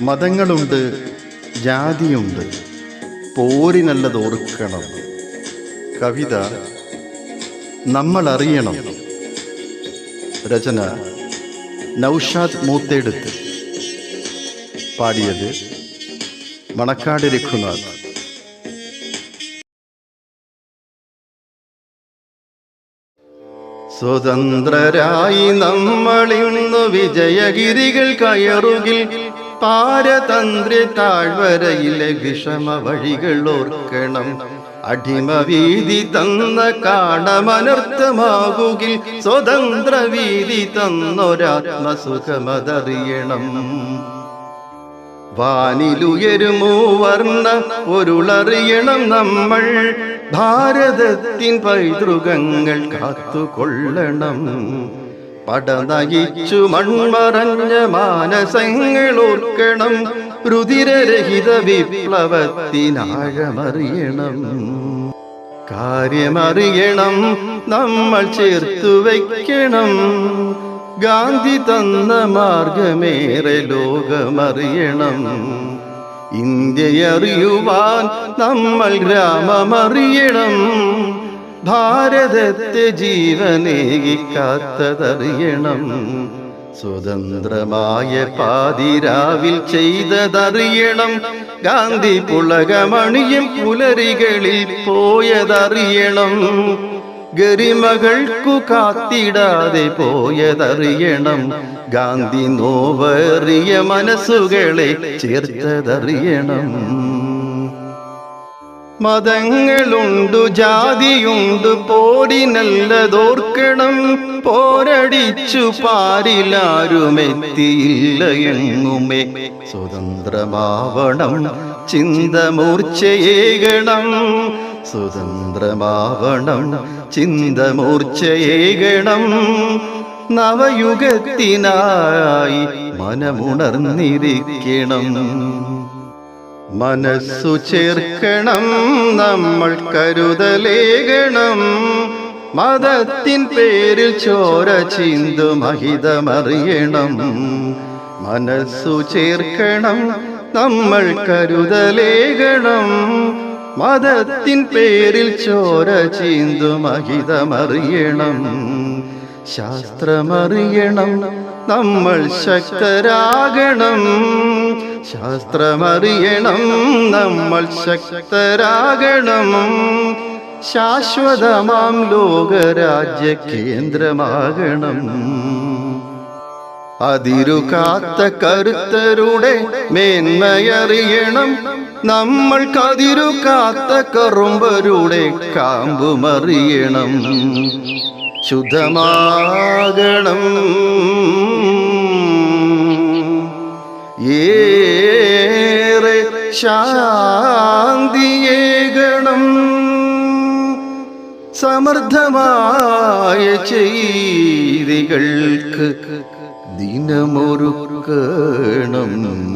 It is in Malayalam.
മതങ്ങളുണ്ട് ജാതിയുണ്ട്. പോരിനല്ലത് ഓർക്കണം. കവിത നമ്മൾ അറിയണം രചന നൗഷാദ് മൂത്തെടുത്ത്. പാടിയത് മണക്കാട് രഘുനാഥ്. സ്വതന്ത്രരായി നമ്മളിന്ന് വിജയഗിരികൾ കയറുകിൽ പാരതന്ത്ര താഴ്വരയിലെ വിഷമ വഴികൾ ഓർക്കണം അടിമവീതി തന്ന കാണമനർത്ഥമാകുകിൽ സ്വതന്ത്ര വീതി തന്നൊരാത്മസുഖമതറിയണം. വാനിലുയരുമോ വർണ പൊരുളറിയണം നമ്മൾ. ഭാരതത്തിൻ പൈതൃകങ്ങൾ കാത്തുകൊള്ളണം. പടനയിച്ചു മൺമറഞ്ഞ മാനസങ്ങൾ ഓർക്കണം രുതിരരഹിത വിപ്ലവത്തിനാഴമറിയണം. കാര്യമറിയണം നമ്മൾ ചേർത്തു വയ്ക്കണം. ഗാന്ധി തന്ന മാർഗമേറെ ലോകമറിയണം. ഇന്ത്യയറിയുവാൻ നമ്മൾ ഗ്രാമമറിയണം. ഭാരതത്തെ ജീവനേകി കാത്തതറിയണം സ്വതന്ത്രമായ പാതിരാവിൽ ചെയ്തതറിയണം. ഗാന്ധി പുളകമണിയും പുലരികളിൽ പോയതറിയണം. ഗരിമകൾക്കു കാത്തിടാതെ പോയതറിയണം. ഗാന്ധി നോവേറിയ മനസ്സുകളെ ചേർത്തതറിയണം. മതങ്ങളുണ്ടു ജാതിയുണ്ടു പോരിനല്ലതോർക്കണം പോരടിച്ചു പാരിലാരുമെത്തിയില്ല എങ്ങുമേ സ്വതന്ത്രമാവണം ചിന്തമൂർച്ചയേകണം. സ്വതന്ത്രമാവണം ചിന്തമൂർച്ചയേകണം. നവയുഗത്തിനായി മനമുണർന്നിരിക്കണം. മനസ്സു ചേർക്കണം നമ്മൾ കരുതലേകണം. മതത്തിൻ പേരിൽ ചോര ചിന്തു മഹിതമറിയണം. മനസ്സു ചേർക്കണം നമ്മൾ കരുതലേകണം. മതത്തിൻ പേരിൽ ചോര ചിന്തു മഹിതമറിയണം. ശാസ്ത്രമറിയണം നമ്മൾ ശക്തരാകണം. ശാസ്ത്രമറിയണം. നമ്മൾ ശക്തരാകണം. ശാശ്വതമാം ലോകരാജ്യ കേന്ദ്രമാകണം. അതിരുകാത്ത കരുത്തരുടെ മേന്മയറിയണം. നമ്മൾ കതിരുകാത്ത കറുമ്പരുടെ കാമ്പുമറിയണം. ശുദ്ധമാകണം. ഏറെ ശാന്തിയേകണം. സമൃദ്ധമായ ചെയ്തികൾക്ക് ദിനമൊരുക്കണം.